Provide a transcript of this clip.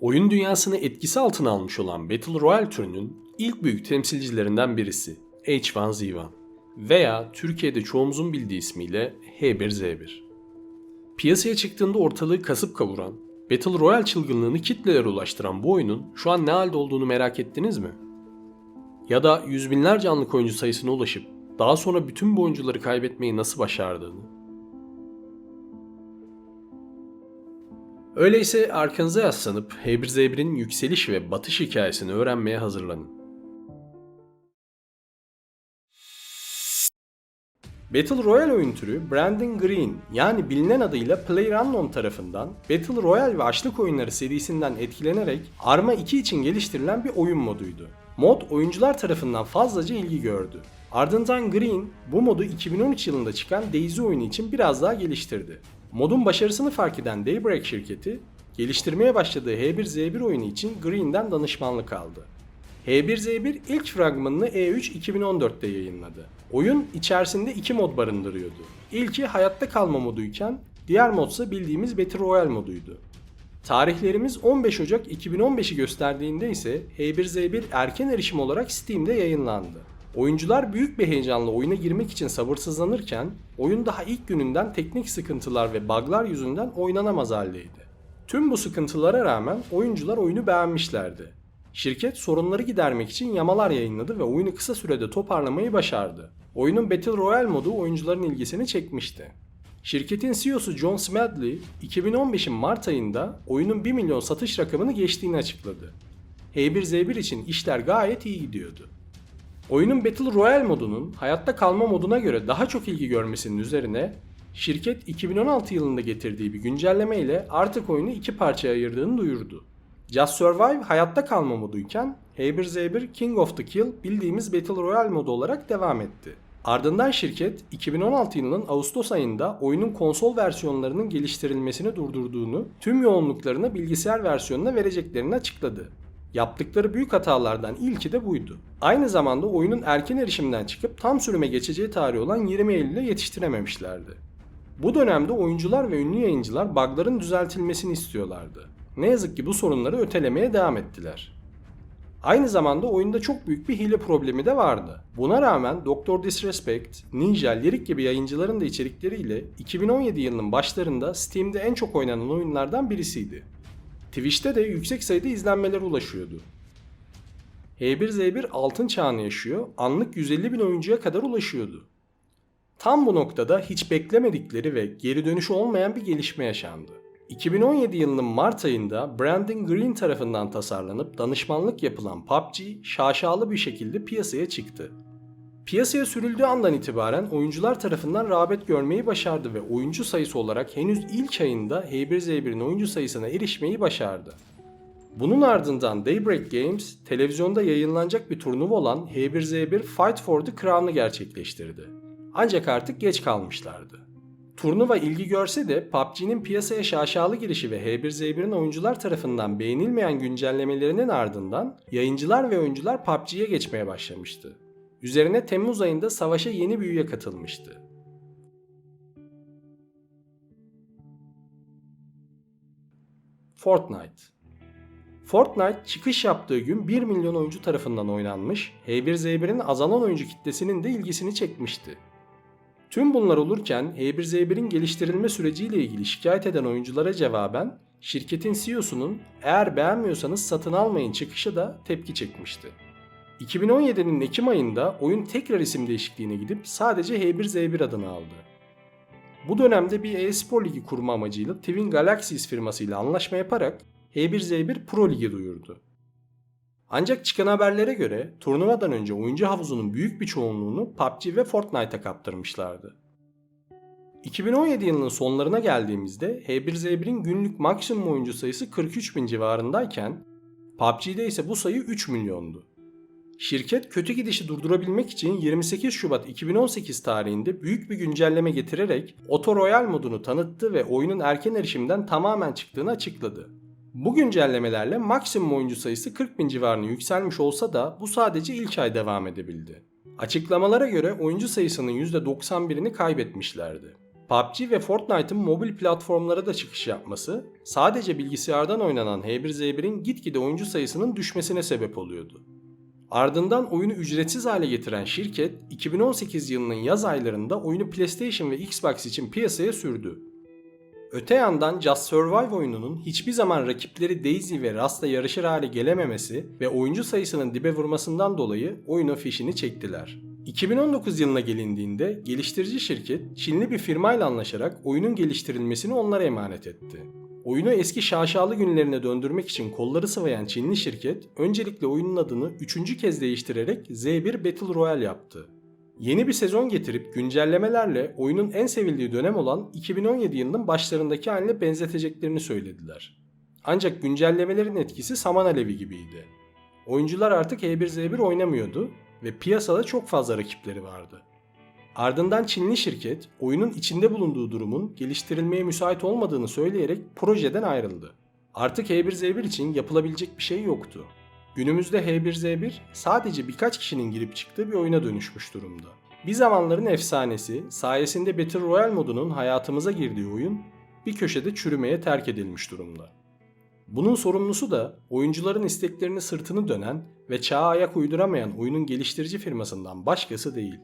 Oyun dünyasını etkisi altına almış olan Battle Royale türünün ilk büyük temsilcilerinden birisi H1Z1 veya Türkiye'de çoğumuzun bildiği ismiyle H1Z1. Piyasaya çıktığında ortalığı kasıp kavuran, Battle Royale çılgınlığını kitlelere ulaştıran bu oyunun şu an ne halde olduğunu merak ettiniz mi? Ya da yüz binlerce anlık oyuncu sayısına ulaşıp daha sonra bütün bu oyuncuları kaybetmeyi nasıl başardığını? Öyleyse arkanıza yaslanıp H1Z1'in yükseliş ve batış hikayesini öğrenmeye hazırlanın. Battle Royale oyun türü Brandon Green yani bilinen adıyla PlayerUnknown tarafından Battle Royale ve Açlık Oyunları serisinden etkilenerek Arma 2 için geliştirilen bir oyun moduydu. Mod oyuncular tarafından fazlaca ilgi gördü. Ardından Green bu modu 2013 yılında çıkan Daisy oyunu için biraz daha geliştirdi. Modun başarısını fark eden Daybreak şirketi geliştirmeye başladığı H1Z1 oyunu için Green'den danışmanlık aldı. H1Z1 ilk fragmanını E3 2014'te yayınladı. Oyun içerisinde iki mod barındırıyordu. İlki hayatta kalma moduyken diğer modsa bildiğimiz Battle Royale moduydu. Tarihlerimiz 15 Ocak 2015'i gösterdiğinde ise H1Z1 erken erişim olarak Steam'de yayınlandı. Oyuncular büyük bir heyecanla oyuna girmek için sabırsızlanırken oyun daha ilk gününden teknik sıkıntılar ve bug'lar yüzünden oynanamaz haldeydi. Tüm bu sıkıntılara rağmen oyuncular oyunu beğenmişlerdi. Şirket sorunları gidermek için yamalar yayınladı ve oyunu kısa sürede toparlamayı başardı. Oyunun Battle Royale modu oyuncuların ilgisini çekmişti. Şirketin CEO'su John Smedley, 2015'in Mart ayında oyunun 1 milyon satış rakamını geçtiğini açıkladı. H1Z1 için işler gayet iyi gidiyordu. Oyunun Battle Royale modunun hayatta kalma moduna göre daha çok ilgi görmesinin üzerine şirket 2016 yılında getirdiği bir güncelleme ile artık oyunu iki parçaya ayırdığını duyurdu. Just Survive hayatta kalma moduyken H1Z1 King of the Kill bildiğimiz Battle Royale modu olarak devam etti. Ardından şirket 2016 yılının Ağustos ayında oyunun konsol versiyonlarının geliştirilmesini durdurduğunu, tüm yoğunluklarını bilgisayar versiyonuna vereceklerini açıkladı. Yaptıkları büyük hatalardan ilki de buydu. Aynı zamanda oyunun erken erişimden çıkıp tam sürüme geçeceği tarih olan 20 Eylül'e yetiştirememişlerdi. Bu dönemde oyuncular ve ünlü yayıncılar bug'ların düzeltilmesini istiyorlardı. Ne yazık ki bu sorunları ötelemeye devam ettiler. Aynı zamanda oyunda çok büyük bir hile problemi de vardı. Buna rağmen Dr. Disrespect, Ninja, Lyric gibi yayıncıların da içerikleriyle 2017 yılının başlarında Steam'de en çok oynanan oyunlardan birisiydi. Twitch'te de yüksek sayıda izlenmelere ulaşıyordu. H1Z1 altın çağını yaşıyor, anlık 150 bin oyuncuya kadar ulaşıyordu. Tam bu noktada hiç beklemedikleri ve geri dönüşü olmayan bir gelişme yaşandı. 2017 yılının Mart ayında Brandon Green tarafından tasarlanıp danışmanlık yapılan PUBG şaşalı bir şekilde piyasaya çıktı. Piyasaya sürüldüğü andan itibaren oyuncular tarafından rağbet görmeyi başardı ve oyuncu sayısı olarak henüz ilk ayında H1Z1'in oyuncu sayısına erişmeyi başardı. Bunun ardından Daybreak Games televizyonda yayınlanacak bir turnuva olan H1Z1 Fight for the Crown'ı gerçekleştirdi. Ancak artık geç kalmışlardı. Turnuva ilgi görse de PUBG'nin piyasaya şaşalı girişi ve H1Z1'in oyuncular tarafından beğenilmeyen güncellemelerinin ardından yayıncılar ve oyuncular PUBG'ye geçmeye başlamıştı. Üzerine Temmuz ayında savaşa yeni bir üye katılmıştı. Fortnite Fortnite çıkış yaptığı gün 1 milyon oyuncu tarafından oynanmış, H1Z1'in azalan oyuncu kitlesinin de ilgisini çekmişti. Tüm bunlar olurken H1Z1'in geliştirilme süreciyle ilgili şikayet eden oyunculara cevaben şirketin CEO'sunun eğer beğenmiyorsanız satın almayın çıkışı da tepki çekmişti. 2017'nin Ekim ayında oyun tekrar isim değişikliğine gidip sadece H1Z1 adını aldı. Bu dönemde bir e-spor ligi kurma amacıyla Twin Galaxies firmasıyla anlaşma yaparak H1Z1 Pro Ligi duyurdu. Ancak çıkan haberlere göre turnuvadan önce oyuncu havuzunun büyük bir çoğunluğunu PUBG ve Fortnite'a kaptırmışlardı. 2017 yılının sonlarına geldiğimizde H1Z1'in günlük maksimum oyuncu sayısı 43 bin civarındayken PUBG'de ise bu sayı 3 milyondu. Şirket kötü gidişi durdurabilmek için 28 Şubat 2018 tarihinde büyük bir güncelleme getirerek Auto Royale modunu tanıttı ve oyunun erken erişimden tamamen çıktığını açıkladı. Bu güncellemelerle maksimum oyuncu sayısı 40 bin civarına yükselmiş olsa da bu sadece ilk ay devam edebildi. Açıklamalara göre oyuncu sayısının %91'ini kaybetmişlerdi. PUBG ve Fortnite'ın mobil platformlara da çıkış yapması sadece bilgisayardan oynanan H1Z1'in gitgide oyuncu sayısının düşmesine sebep oluyordu. Ardından oyunu ücretsiz hale getiren şirket 2018 yılının yaz aylarında oyunu PlayStation ve Xbox için piyasaya sürdü. Öte yandan Just Survive oyununun hiçbir zaman rakipleri Daisy ve Rust'la yarışır hale gelememesi ve oyuncu sayısının dibe vurmasından dolayı oyunun fişini çektiler. 2019 yılına gelindiğinde geliştirici şirket Çinli bir firmayla anlaşarak oyunun geliştirilmesini onlara emanet etti. Oyunu eski şaşalı günlerine döndürmek için kolları sıvayan Çinli şirket öncelikle oyunun adını üçüncü kez değiştirerek Z1 Battle Royale yaptı. Yeni bir sezon getirip güncellemelerle oyunun en sevildiği dönem olan 2017 yılının başlarındaki haline benzeteceklerini söylediler. Ancak güncellemelerin etkisi saman alevi gibiydi. Oyuncular artık H1Z1 oynamıyordu ve piyasada çok fazla rakipleri vardı. Ardından Çinli şirket oyunun içinde bulunduğu durumun geliştirilmeye müsait olmadığını söyleyerek projeden ayrıldı. Artık H1Z1 için yapılabilecek bir şey yoktu. Günümüzde H1Z1 sadece birkaç kişinin girip çıktığı bir oyuna dönüşmüş durumda. Bir zamanların efsanesi, sayesinde Battle Royale modunun hayatımıza girdiği oyun bir köşede çürümeye terk edilmiş durumda. Bunun sorumlusu da oyuncuların isteklerini sırtını dönen ve çağa ayak uyduramayan oyunun geliştirici firmasından başkası değil.